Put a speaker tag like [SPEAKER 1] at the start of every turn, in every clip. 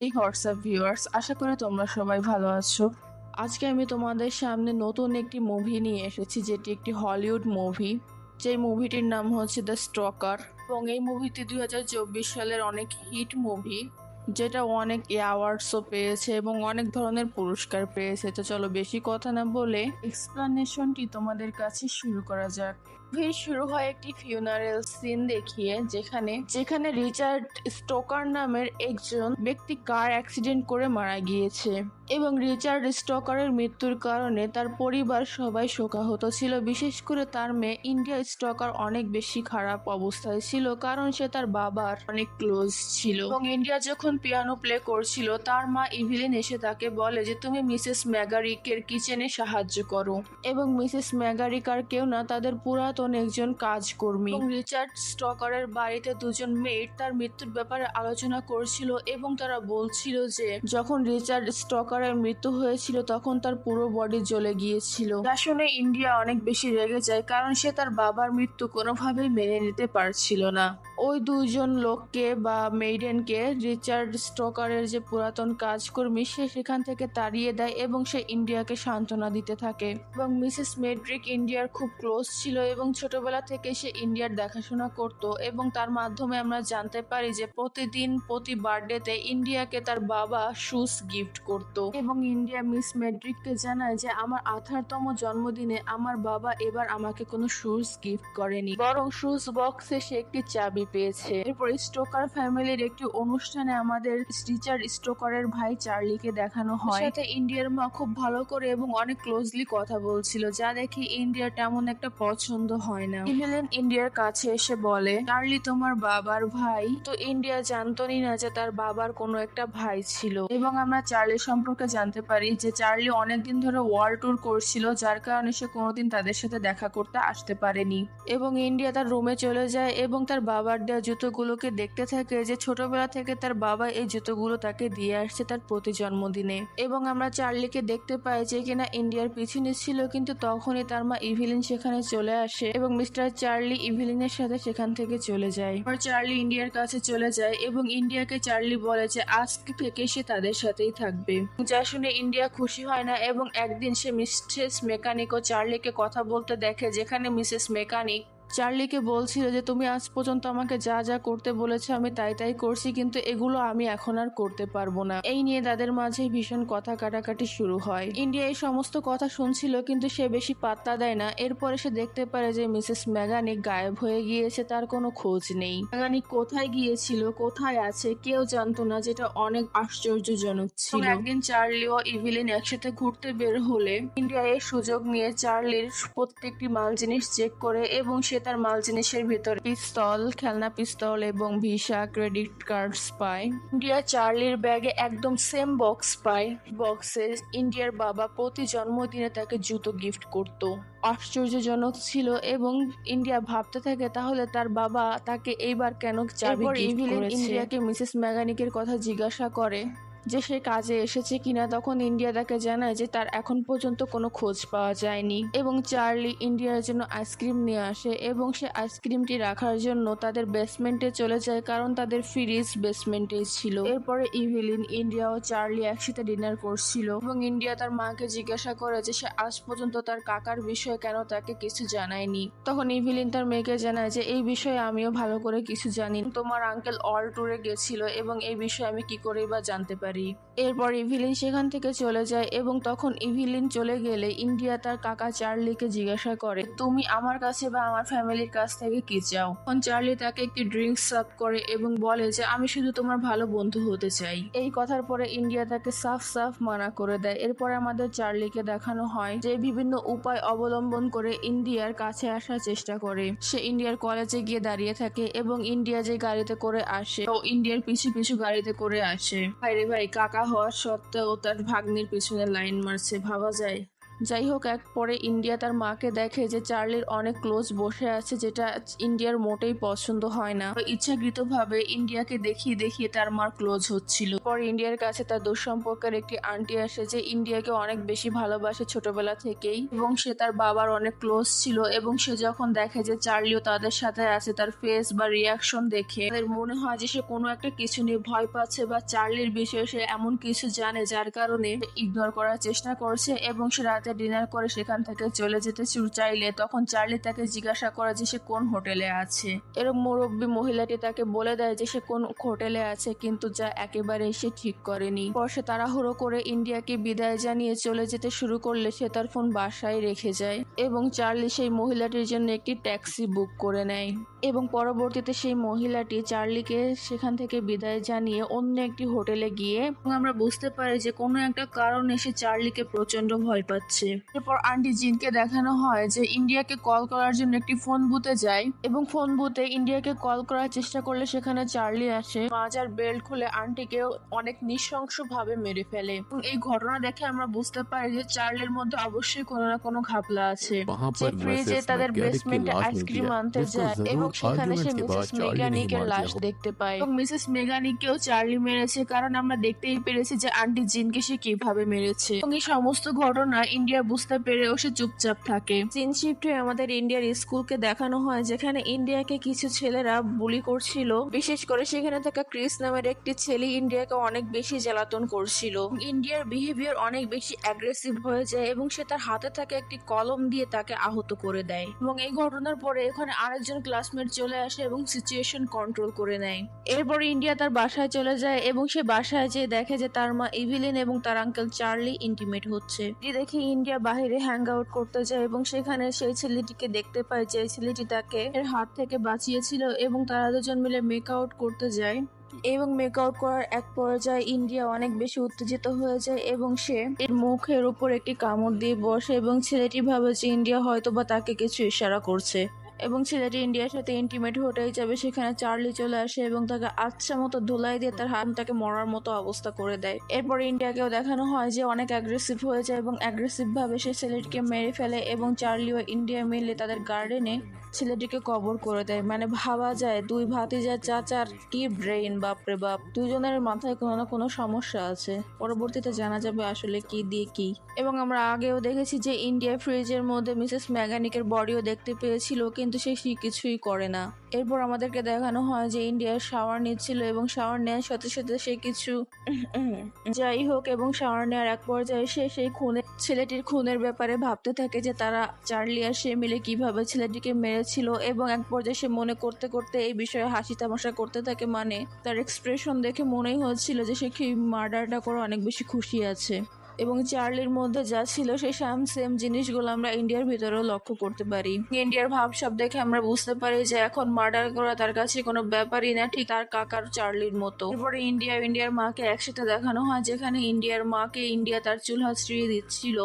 [SPEAKER 1] এই WhatsApp viewers আশা করি তোমরা সবাই ভালো আছো। আজকে আমি তোমাদের সামনে নতুন একটি মুভি নিয়ে এসেছি, যেটি একটি হলিউড মুভি যে মুভিটির নাম হচ্ছে দ্য স্টকার এবং এই মুভিটি দুই হাজার চব্বিশ সালের অনেক হিট মুভি যেটা অনেক অ্যাওয়ার্ডসও পেয়েছে এবং অনেক ধরনের পুরস্কার পেয়েছে। তো চলো বেশি কথা না বলে এক্সপ্লানেশনটি তোমাদের কাছে শুরু করা যাক। মুভির শুরু হয় একটি ফিউনারেল সিন দেখিয়ে, যেখানে যেখানে রিচার্ড স্টোকার নামের একজন ব্যক্তি কার অ্যাক্সিডেন্ট করে মারা গিয়েছে। এবং রিচার্ড স্টকারের মৃত্যুর কারণে তার পরিবার সবাই শোকাহত ছিল। বিশেষ করে তার মেয়ে ইন্ডিয়া স্টকার অনেক বেশি খারাপ অবস্থায় ছিল, কারণ সে তার বাবার অনেক ক্লোজ ছিল। এবং ইন্ডিয়া যখন পিয়ানো প্লে করছিল, তার মা ইভিলিন এসে তাকে বলে যে, তুমি মিসেস ম্যাগারিকের কিচেনে সাহায্য করো। এবং মিসেস ম্যাগারিক আর কেউ না, তাদের পুরাতন একজন কাজকর্মী। রিচার্ড স্টকারের বাড়িতে দুজন মেয়ের তার মৃত্যুর ব্যাপারে আলোচনা করছিল এবং তারা বলছিল যে, যখন রিচার্ড স্টকারের মৃত্যু হয়েছিল তখন তার পুরো বডি জ্বলে গিয়েছিল। তা শুনে ইন্ডিয়া অনেক বেশি রেগে যায় কারণ সে তার বাবার মৃত্যু কোনোভাবেই মেনে নিতে পারছিল না। ওই দুইজন লোককে বা মেইডেনকে রিচার্ড স্টকারের যে পুরাতন কাজকর্মী, সে সেখান থেকে তাড়িয়ে দেয় এবং সে ইন্ডিয়াকে সান্ত্বনা দিতে থাকে। এবং মিসেস মেড্রিক ইন্ডিয়ার খুব ক্লোজ ছিল এবং ছোটবেলা থেকে সে ইন্ডিয়ার দেখাশোনা করত এবং তার মাধ্যমে আমরা জানতে পারি যে প্রতিদিন প্রতি বার্থডেতে ইন্ডিয়াকে তার বাবা শুজ গিফট করত। এবং ইন্ডিয়া মিস মেড্রিককে জানায় যে, আমার আঠারতম জন্মদিনে আমার বাবা এবার আমাকে কোনো শুজ গিফট করেনি। বরং শুজ বক্সে সে একটি চাবি পেয়েছে। এরপর স্টোকার ফ্যামিলির একটি অনুষ্ঠানে আমাদের টিচার স্টোকারের ভাই চার্লিকে দেখানো হয়। সাথে ইন্ডিয়ার মা খুব ভালো করে এবং অনেক ক্লোজলি কথা বলছিল, যা দেখি ইন্ডিয়ার তেমন একটা পছন্দ হয় না। ইভেলেন ইন্ডিয়ার কাছে এসে বলে, চার্লি তোমার বাবার ভাই? তো ইন্ডিয়া জানতনি না যে তার বাবার কোনো একটা ভাই ছিল। এবং আমরা চার্লি সম্পর্কে জানতে পারি যে চার্লি অনেকদিন ধরে ওয়ার্ল্ড ট্যুর করছিল, যার কারণে সে কোনোদিন তাদের সাথে দেখা করতে আসতে পারেনি। এবং ইন্ডিয়া তার রুমে চলে যায় এবং তার বাবার দেওয়া জুতোগুলোকে দেখতে থাকে যে ছোটবেলা থেকে তার বাবা এই জুতোগুলো তাকে দিয়ে আসছে তার প্রতি জন্মদিনে। এবং আমরা চার্লিকে দেখতে পাই যে কিনা ইন্ডিয়ার পিছনে ছিল, কিন্তু তখনই তার মা ইভিলিন সেখানে চলে আসে। এবং মিস্টার চার্লি ইভিলিনের সাথে সেখান থেকে চলে যায়। চার্লি ইন্ডিয়ার কাছে চলে যায় এবং ইন্ডিয়াকে চার্লি বলে যে, আজকে থেকে সে তাদের সাথেই থাকবে। যা শুনে ইন্ডিয়া খুশি হয় না এবং একদিন সে মিসেস মেকানিক ও চার্লিকে কথা বলতে দেখে, যেখানে মিসেস মেকানিক চার্লিকে বলছিল যে, তুমি আজ পর্যন্ত আমাকে যা যা করতে বলেছে, আমি তাই তাই করছি, কিন্তু এগুলো আমি এখন আর করতে পারব না। এই নিয়ে তাদের মাঝে ভীষণ কথা কাটাকাটি শুরু হয়। ইন্ডিয়া এই সমস্ত কথা শুনছিল, কিন্তু সে বেশি পাত্তা দেয় না। এরপরে সে দেখতে পারে যে, মিসেস ম্যাগানিক গায়েব হয়ে গিয়েছে, তার কোনো খোঁজ নেই। ম্যাগানিক কোথায় গিয়েছিল, কোথায় আছে, কেউ জানতো না, যেটা অনেক আশ্চর্যজনক ছিল। একদিন চার্লি ও ইভিলিন একসাথে ঘুরতে বের হলে, ইন্ডিয়া এই সুযোগ নিয়ে চার্লির প্রত্যেকটি মাল জিনিস চেক করে, এবং সে তার মাল জিনিসের ভিতরে পিস্তল খেলনা পিস্তল এবং ভিসা ক্রেডিট কার্ডস পায়। ইন্ডিয়া চার্লির ব্যাগে একদম সেম বক্স পায়। বক্সে ইন্ডিয়ার বাবা প্রতি জন্মদিনে তাকে জুতো গিফট করত। আশ্চর্যজনক ছিল এবং ইন্ডিয়া ভাবতে থাকে তাহলে তার বাবা তাকে এইবার কেন চাবি গিফট করেছে? ইন্ডিয়াকে মিসেস ম্যাগানিকের কথা জিজ্ঞাসা করে। যে সে কাজে এসেছে কিনা তখন ইন্ডিয়া তাকে জানায় যে তার এখন পর্যন্ত কোনো খোঁজ পাওয়া যায়নি। এবং চার্লি ইন্ডিয়ার জন্য আইসক্রিম নিয়ে আসে এবং সে আইসক্রিমটি রাখার জন্য তাদের বেসমেন্টে চলে যায় কারণ তাদের ফ্রিজ বেসমেন্টে ছিল। এরপরে ইভিলিন, ইন্ডিয়া ও চার্লি একসাথে ডিনার করছিল এবং ইন্ডিয়া তার মাকে জিজ্ঞাসা করে যে সে আজ পর্যন্ত তার কাকার বিষয়ে কেন তাকে কিছু জানায়নি। তখন ইভিলিন তার মেয়েকে জানায় যে, এই বিষয়ে আমিও ভালো করে কিছু জানি। তোমার আঙ্কেল অল ট্যুরে গেছিল এবং এই বিষয়ে আমি কি করেই বা জানতে পারি? পারি এরপর ইভিলিন সেখান থেকে চলে যায় এবং তখন ইভিলিন চলে গেলে ইন্ডিয়া তার কাকা চার্লিকে জিজ্ঞাসা করে, তুমি আমার কাছে বা আমার ফ্যামিলির কাছ থেকে কি চাও? তখন চার্লি তাকে একটি ড্রিঙ্কস সার্ভ করে এবং বলে যে, আমি শুধু তোমার ভালো বন্ধু হতে চাই। এই কথার পরে ইন্ডিয়া তাকে সাফ সাফ মানা করে দেয়। এরপরে আমাদের চার্লিকে দেখানো হয় যে, বিভিন্ন উপায় অবলম্বন করে ইন্ডিয়ার কাছে আসার চেষ্টা করে। সে ইন্ডিয়ার কলেজে গিয়ে দাঁড়িয়ে থাকে এবং ইন্ডিয়া যে গাড়িতে করে আসে, ও ইন্ডিয়ার পিছু পিছু গাড়িতে করে আসে। ভাই রে ভাই, কাকা হওয়ার সত্ত্বেও তার ভাগ্নির পিছনে লাইন মারছে ভাবা যায়। যাই হোক এক পরে ইন্ডিয়া তার মাকে দেখে যে চার্লির অনেক ক্লোজ বসে আছে, যেটা ইন্ডিয়ার মোটেই পছন্দ হয় না। ইচ্ছাকৃতভাবে ইন্ডিয়াকে দেখিয়ে দেখিয়ে তার মার ক্লোজ হচ্ছিল। পর ইন্ডিয়ার কাছে তার দুঃসম্পর্কের একটি আন্টি আসে যে ইন্ডিয়াকে অনেক বেশি ভালোবাসে ছোটবেলা থেকেই, এবং সে তার বাবার অনেক ক্লোজ ছিল, এবং সে যখন দেখে যে চার্লিও তাদের সাথে আছে, তার ফেস বা রিয়াকশন দেখে তাদের মনে হয় যে সে কোনো একটা কিছু নিয়ে ভয় পাচ্ছে বা চার্লির বিষয়ে সে এমন কিছু জানে, যার কারণে ইগনোর করার চেষ্টা করছে, এবং সে রাতে ডিনার করে সেখান থেকে চলে যেতে চু- চাইলে, তখন চার্লি তাকে জিজ্ঞাসা করে যে সে কোন হোটেলে আছে। এরকম মুরব্বী মহিলাটি তাকে বলে দেয় যে সে কোন হোটেলে আছে, কিন্তু যা একেবারে সে ঠিক করেনি। পর সে তাড়াহুড়ো করে ইন্ডিয়াকে বিদায় জানিয়ে চলে যেতে শুরু করলে সে তার ফোন বাসায় রেখে যায় এবং চার্লি সেই মহিলাটির জন্য একটি ট্যাক্সি বুক করে নেয়। এবং পরবর্তীতে সেই মহিলাটি চার্লিকে সেখান থেকে বিদায় জানিয়ে অন্য একটি হোটেলে গিয়ে আমরা বুঝতে পারি যে কোনো একটা কারণে সে চার্লিকে প্রচণ্ড ভয় পাচ্ছে। যাচ্ছে এরপর আন্টি জিনকে দেখানো হয় যে ইন্ডিয়াকে কল করার জন্য একটি ফোন বুথে যায় এবং ফোন বুথে ইন্ডিয়াকে কল করার চেষ্টা করলে সেখানে চার্লি আসে। মাজার বেল্ট খুলে আন্টিকে অনেক নৃশংস ভাবে মেরে ফেলে। এই ঘটনা দেখে আমরা বুঝতে পারি যে চার্লির মধ্যে অবশ্যই কোনো না কোনো ঘাপলা আছে। যে ফ্রিজে তাদের বেসমেন্টে আইসক্রিম আনতে যায় এবং সেখানে সে মিসেস মেগানিক
[SPEAKER 2] এর
[SPEAKER 1] লাশ দেখতে পায়। এবং মিসেস মেগানিক কেও চার্লি মেরেছে কারণ আমরা দেখতেই পেরেছি যে আন্টি জিনকে সে কীভাবে মেরেছে। এবং এই সমস্ত ঘটনা ইন্ডিয়া বুঝতে পেরেও সে চুপচাপ থাকে। সিন শিফট আমাদের ইন্ডিয়ার স্কুলকে দেখানো হয়, যেখানে ইন্ডিয়াকে কিছু ছেলেরা বুলি করছিল। বিশেষ করে সেখানে থাকা ক্রিস নামের একটি ছেলে ইন্ডিয়াকে অনেক বেশি জ্বালাতন করছিল। ইন্ডিয়ার বিহেভিয়ার অনেক বেশি অ্যাগ্রেসিভ হয়ে যায় এবং সে তার হাতে থাকে একটি কলম দিয়ে তাকে আহত করে দেয়। এবং এই ঘটনার পরে এখানে আরেকজন ক্লাসমেট চলে আসে এবং সিচুয়েশন কন্ট্রোল করে নেয়। এরপরে ইন্ডিয়া তার বাসায় চলে যায় এবং সে বাসায় যেয়ে দেখে যে তার মা ইভিলিন এবং তার আঙ্কেল চার্লি ইন্টিমেট হচ্ছে। এটি দেখে ইন্ডিয়া বাহিরে হ্যাং আউট করতে যায় এবং সেখানে সেই ছেলেটিকে দেখতে পায় যে ছেলেটি তাকে এর হাত থেকে বাঁচিয়েছিল এবং তারা দুজন মিলে মেক আউট করতে যায়। এবং মেকআউট করার এক পর্যায়ে ইন্ডিয়া অনেক বেশি উত্তেজিত হয়ে যায় এবং সে এর মুখের উপর একটি কামড় দিয়ে বসে এবং ছেলেটি ভাবে যে ইন্ডিয়া হয়তো বা তাকে কিছু ইশারা করছে। এবং ছেলেটি ইন্ডিয়ার সাথে ইন্টিমেট হতেই যাবে, সেখানে চার্লি চলে আসে এবং তাকে আচ্ছা মতো ধুলাই দিয়ে তার হাত তাকে মরার মতো অবস্থা করে দেয়। এরপর ইন্ডিয়াকেও দেখানো হয় যে অনেক অ্যাগ্রেসিভ হয়ে যায় এবং অ্যাগ্রেসিভভাবে সে ছেলেটিকে মেরে ফেলে এবং চার্লি ও ইন্ডিয়া মিলে তাদের গার্ডেনে ছেলেটিকে কবর করে দেয়। মানে ভাবা যায়, দুই ভাতি ভাতিজার চাচার কি ব্রেইন বাপরে বাপ। দুজনের মাথায় কোনো না কোনো সমস্যা আছে। পরবর্তীতে জানা যাবে আসলে কি দিয়ে কি। এবং আমরা আগেও দেখেছি যে ইন্ডিয়া ফ্রিজের মধ্যে মিসেস ম্যাগানিকের বডিও দেখতে পেয়েছিল, কিন্তু সে কিছুই করে না। এরপর আমাদেরকে দেখানো হয় যে ইন্ডিয়ার শাওয়ার নিচ্ছিল এবং শাওয়ার নেওয়ার সাথে সাথে সে কিছু যাই হোক এবং শাওয়ার নেওয়ার এক পর্যায়ে সে সেই খুনের, ছেলেটির খুনের ব্যাপারে ভাবতে থাকে যে তারা চার্লি আর সে মিলে কীভাবে ছেলেটিকে মেরেছিল এবং এক পর্যায়ে সে মনে করতে করতে এই বিষয়ে হাসি তামাশা করতে থাকে মানে তার এক্সপ্রেশন দেখে মনেই হচ্ছিল যে সে কি মার্ডারটা করে অনেক বেশি খুশি আছে। এবং চার্লির মধ্যে যা ছিল সেই সাম সেম জিনিসগুলো আমরা ইন্ডিয়ার ভিতরেও লক্ষ্য করতে পারি। ইন্ডিয়ার ভাব ভাবসাব দেখে আমরা বুঝতে পারি যে এখন মার্ডার করা তার কাছে কোনো ব্যাপারই না, ঠিক তার কাকার চার্লির মতো। এরপরে ইন্ডিয়া ইন্ডিয়ার মাকে একসাথে দেখানো হয়, যেখানে ইন্ডিয়ার মাকে ইন্ডিয়া তার চুল হাতড়িয়ে দিচ্ছিল।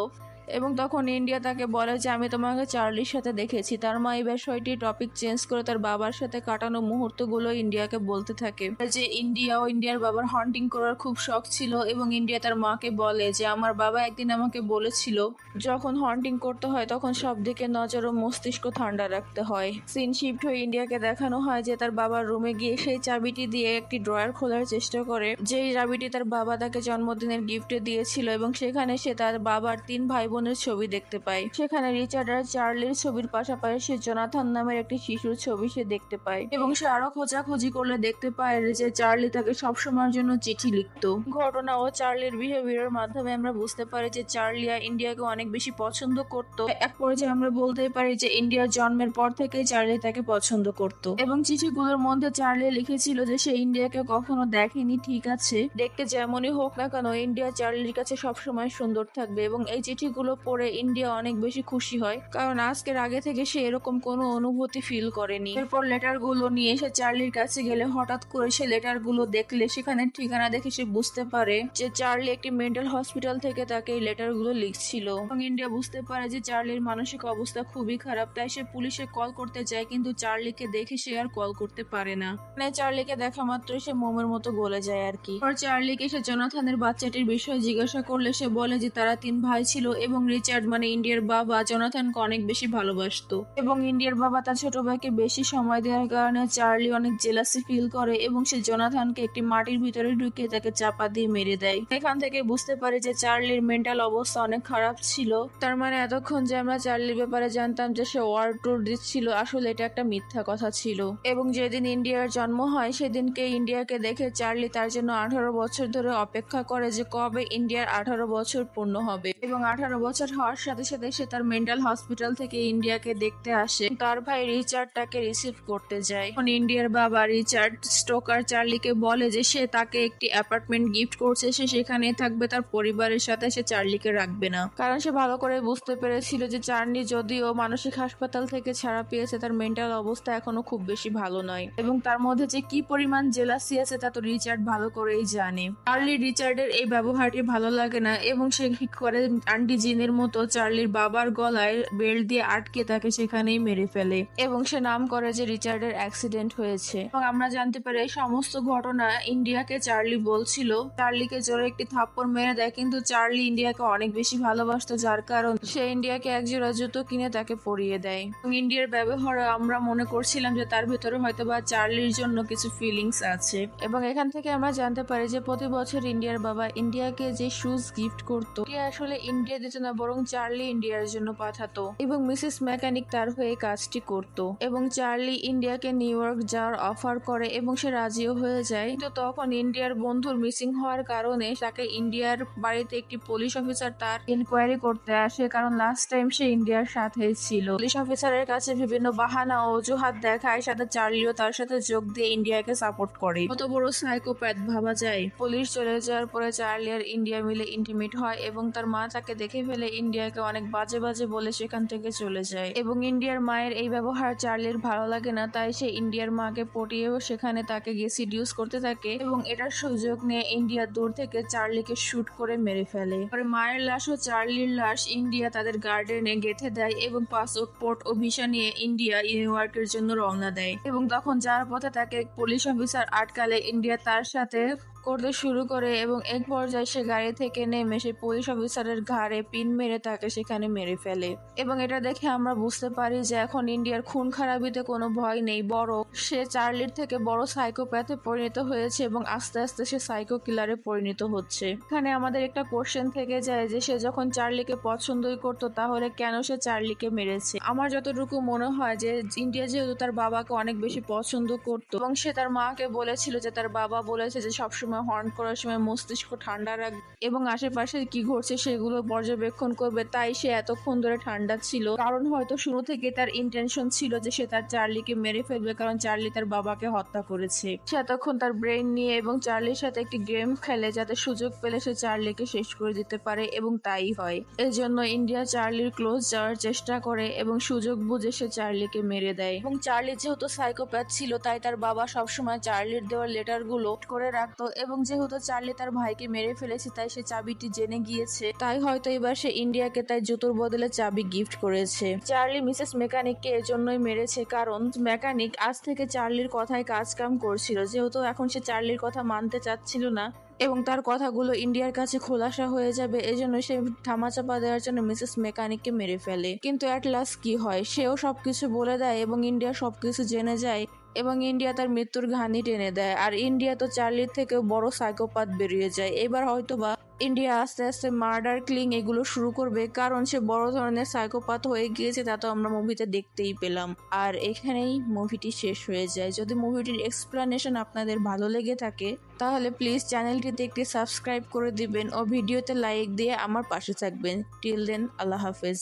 [SPEAKER 1] এবং তখন ইন্ডিয়া তাকে বলে যে, আমি তোমাকে চার্লির সাথে দেখেছি। তার মা এই বিষয়টি টপিক চেঞ্জ করে তার বাবার সাথে কাটানো মুহূর্তগুলো ইন্ডিয়াকে বলতে থাকে। যে ইন্ডিয়া ও ইন্ডিয়ার বাবার হান্টিং করার খুব শখ ছিল এবং ইন্ডিয়া তার মাকে বলে যে, আমার বাবা একদিন আমাকে বলেছিল, যখন হন্টিং করতে হয় তখন সব দিকে নজর ও মস্তিষ্ক ঠান্ডা রাখতে হয়। সিন শিফট হয়ে ইন্ডিয়াকে দেখানো হয় যে, তার বাবার রুমে গিয়ে সেই চাবিটি দিয়ে একটি ড্রয়ার খোলার চেষ্টা করে। যেই চাবিটি তার বাবা তাকে জন্মদিনের গিফটে দিয়েছিল এবং সেখানে সে তার বাবার তিন ভাই বোনের ছবি দেখতে পায় সেখানে রিচার্ড আর চার্লির ছবির পাশাপাশি জোনাথন নামের একটি শিশুর ছবি সে দেখতে পায় এবং সে আরও খোঁজাখুঁজি করলে দেখতে পায় যে চার্লি তাকে সবসময়ের জন্য চিঠি লিখতো। ঘটনা ও চার্লির বিহেভিয়ারের মাধ্যমে আমরা বুঝতে পারি যে চার্লি আর ইন্ডিয়াকে অনেক বেশি পছন্দ করত। এক পর্যায়ে আমরা বলতেই পারি যে ইন্ডিয়ার জন্মের পর থেকেই চার্লি তাকে পছন্দ করত এবং চিঠিগুলোর মধ্যে চার্লি লিখেছিল যে সে ইন্ডিয়াকে কখনো দেখেনি, ঠিক আছে। দেখতে যেমনই হোক না কেন, ইন্ডিয়া চার্লির কাছে সবসময় সুন্দর থাকবে এবং এই চিঠিগুলো পড়ে ইন্ডিয়া অনেক বেশি খুশি হয়। কারণ আজকের আগে থেকে সে এরকম কোনো অনুভূতি ফিল করেনি। এরপর লেটারগুলো নিয়ে সে চার্লির কাছে গেলে হঠাৎ করে সে লেটারগুলো দেখলে সেখানে ঠিকানা দেখে সে বুঝতে পারে যে চার্লি একটি মেন্টাল হসপিটাল থেকে তাকে এই লেটারগুলো লিখছিল। এবং ইন্ডিয়া বুঝতে পারে যে চার্লির মানসিক অবস্থা খুবই খারাপ, তাই সে পুলিশে কল করতে যায়, কিন্তু চার্লিকে দেখে সে আর কল করতে পারে না। মানে চার্লিকে দেখা মাত্রই সে মোমের মতো গলে যায় আর কি। পর চার্লিকে সে জোনাথানের বাচ্চাটির বিষয়ে জিজ্ঞাসা করলে সে বলে যে তারা তিন ভাই ছিল এবং এবং রিচার্ড মানে ইন্ডিয়ার বাবা জোনাথনকে অনেক বেশি ভালোবাসতো। এবং ইন্ডিয়ার বাবা তার ছোট ভাইকে বেশি সময় দেওয়ার কারণে চার্লি অনেক জেলাসি ফিল করে এবং সে জোনাথনকে একটি মাটির ভিতরে ঢুকিয়ে তাকে চাপা দিয়ে মেরে দেয়। এখান থেকে বুঝতে পারে যে চার্লির মেন্টাল অবস্থা অনেক খারাপ ছিল। তার মানে এতক্ষণ যে আমরা চার্লির ব্যাপারে জানতাম যে সে ওয়ার ট্যুর দিচ্ছিল, আসলে এটা একটা মিথ্যা কথা ছিল। এবং যেদিন ইন্ডিয়ার জন্ম হয়, সেদিনকে ইন্ডিয়াকে দেখে চার্লি তার জন্য আঠারো বছর ধরে অপেক্ষা করে যে কবে ইন্ডিয়ার আঠারো বছর পূর্ণ হবে। এবং আঠারো বছর হওয়ার সাথে সাথে সে তার মেন্টাল হসপিটাল থেকে ইন্ডিয়াকে দেখতে আসে। তার ভাই রিচার্ড তাকে রিসিভ করতে যায়। এখন ইন্ডিয়ার বাবা রিচার্ড স্টোকার চার্লিকে বলে যে সে তাকে একটি অ্যাপার্টমেন্ট গিফট করছে, সে সেখানে থাকবে, তার পরিবারের সাথে সে চার্লিকে রাখবে না। কারণ সে ভালো করে বুঝতে পেরেছিল যে চার্লি যদিও মানসিক হাসপাতাল থেকে ছাড়া পেয়েছে, তার মেন্টাল অবস্থা এখনও খুব বেশি ভালো নয়। এবং তার মধ্যে যে কি পরিমাণ জেলাসি আছে তা তো রিচার্ড ভালো করেই জানে। চার্লি রিচার্ডের এই ব্যবহারটি ভালো লাগে না এবং সে ঠিক করে আন্টি জিনের মতো চার্লির বাবার গলায় বেল্ট দিয়ে আটকে তাকে সেখানেই মেরে ফেলে। এবং সে নাম করে যে রিচার্ডের অ্যাক্সিডেন্ট হয়েছে। এবং আমরা জানতে পারি এই সমস্ত ঘটনা ইন্ডিয়াকে চার্লি বলছিল। চার্লিকে জোরে একটি থাপ্পড় মেরে দেয়, কিন্তু চার্লি ইন্ডিয়াকে অনেক বেশি ভালোবাসতো, যার কারণ সে ইন্ডিয়াকে এক জোড়া জুতো কিনে তাকে পরিয়ে দেয়। এবং ইন্ডিয়ার ব্যবহারে আমরা মনে করছিলাম যে তার ভেতরে হয়তো বা চার্লির জন্য কিছু ফিলিংস আছে। এবং এখান থেকে আমরা জানতে পারি যে প্রতি বছর ইন্ডিয়ার বাবা ইন্ডিয়াকে যে শুজ গিফট করতো আসলে ইন্ডিয়া না বরং চার্লি ইন্ডিয়ার জন্য পাঠাতো এবং মিসেস মেকানিক তার হয়ে কাজটি করত এবং চার্লি ইন্ডিয়াকে নিউ ইয়র্ক যাওয়ার অফার করে এবং সে রাজিও হয়ে যায়। কিন্তু তখন ইন্ডিয়ার বন্ধুর মিসিং হওয়ার কারণে তাকে ইন্ডিয়ার বাড়িতে একটি পুলিশ অফিসার তার ইনকোয়ারি করতে আসে, কারণ লাস্ট টাইম সে ইন্ডিয়ার সাথে ছিল। পুলিশ অফিসারের কাছে বিভিন্ন বাহানা ও অজুহাত দেখায়, সাথে চার্লিও তার সাথে যোগ দিয়ে ইন্ডিয়াকে সাপোর্ট করে। কত বড় সাইকোপ্যাথ ভাবা যায়। পুলিশ চলে যাওয়ার পরে চার্লি আর ইন্ডিয়া মিলে ইন্টিমেট হয় এবং তার মা তাকে দেখে ফেলে ইন্ডিয়াকে অনেক বাজে বাজে বলে সেখান থেকে চলে যায়। এবং ইন্ডিয়ার মায়ের এই ব্যবহার চার্লির ভালো লাগে না, তাই সে ইন্ডিয়ার মাকে পটিয়েও সেখানে তাকে গিয়ে সিডিউস করতে থাকে এবং এটার সুযোগ নিয়ে ইন্ডিয়া দূর থেকে চার্লিকে শুট করে মেরে ফেলে। পরে মায়ের লাশ ও চার্লির লাশ ইন্ডিয়া তাদের গার্ডেনে গেঁথে দেয় এবং পাসপোর্ট পোর্ট ও ভিসা নিয়ে ইন্ডিয়া নিউইয়র্কের জন্য রওনা দেয়। এবং তখন যার পথে তাকে পুলিশ অফিসার আটকালে, ইন্ডিয়া তার সাথে করতে শুরু করে এবং এক পর্যায়ে সে গাড়ি থেকে নেমে সে পুলিশ অফিসারের ঘাড়ে পিন মেরে তাকে সেখানে মেরে ফেলে। এবং এটা দেখে আমরা বুঝতে পারি যে এখন ইন্ডিয়ার খুন খারাপিতে কোনো ভয় নেই বড় সে চার্লির থেকে বড় সাইকোপ্যাথে পরিণত হয়েছে এবং আস্তে আস্তে সে সাইকো কিলারে পরিণত হচ্ছে। এখানে আমাদের একটা কোশ্চেন থেকে যায় যে সে যখন চার্লিকে পছন্দই করতো, তাহলে কেন সে চার্লিকে মেরেছে? আমার যতটুকু মনে হয় যে ইন্ডিয়া যেহেতু তার বাবাকে অনেক বেশি পছন্দ করতো এবং সে তার মাকে বলেছিল যে তার বাবা বলেছে যে সবসময় হর্ন করার সময় মস্তিষ্ক ঠান্ডা রাখবে এবং আশেপাশে কি ঘটছে সেগুলো পর্যবেক্ষণ করবে। তাই সে এতক্ষণ ধরে ঠান্ডা ছিল। কারণ হয়তো শুরু থেকে তার ইন্টেনশন ছিল যে সে তার চার্লিকে মেরে ফেলবে, কারণ চার্লি তার বাবাকে হত্যা করেছে। সে এতক্ষণ তার ব্রেন নিয়ে এবং চার্লির সাথে একটি গেম খেলে, যাতে সুযোগ পেলে সে চার্লিকে শেষ করে দিতে পারে, এবং তাই হয়। এর জন্য ইন্ডিয়া চার্লির ক্লোজ যাওয়ার চেষ্টা করে এবং সুযোগ বুঝে সে চার্লিকে মেরে দেয়। এবং চার্লি যেহেতু সাইকোপ্যাথ ছিল, তাই তার বাবা সবসময় চার্লির দেওয়ার লেটারগুলো করে রাখতো এবং যেহেতু চার্লি তার ভাইকে মেরে ফেলেছে, তাই সে চাবিটি জেনে গিয়েছে। তাই হয়তো এবার সে ইন্ডিয়াকে তাই জুতোর বদলে চাবি গিফট করেছে। চার্লি মিসেস মেকানিককে এজন্যই জন্যই মেরেছে কারণ মেকানিক আজ থেকে চার্লির কথায় কাজ কাম করছিল। যেহেতু এখন সে চার্লির কথা মানতে চাচ্ছিল না এবং তার কথাগুলো ইন্ডিয়ার কাছে খোলাসা হয়ে যাবে এই জন্য সে ধামাচাপা দেওয়ার জন্য মিসেস মেকানিককে মেরে ফেলে। কিন্তু অ্যাট লাস্ট কি হয়? সেও সবকিছু বলে দেয় এবং ইন্ডিয়া সবকিছু জেনে যায় এবং ইন্ডিয়া তার মৃত্যুর ঘানি টেনে দেয়। আর ইন্ডিয়া তো চার্লির থেকেও বড় সাইকোপাত বেরিয়ে যায়। এবার হয়তোবা ইন্ডিয়া আস্তে আস্তে মার্ডার, ক্লিং এগুলো শুরু করবে। কারণ সে বড় ধরনের সাইকোপাত হয়ে গিয়েছে, তা তো আমরা মুভিতে দেখতেই পেলাম। আর এখানেই মুভিটি শেষ হয়ে যায়। যদি মুভিটির এক্সপ্লানেশন আপনাদের ভালো লেগে থাকে, তাহলে প্লিজ চ্যানেলটিতে একটি সাবস্ক্রাইব করে দিবেন ও ভিডিওতে লাইক দিয়ে আমার পাশে থাকবেন। টিল দেন আল্লাহ হাফেজ।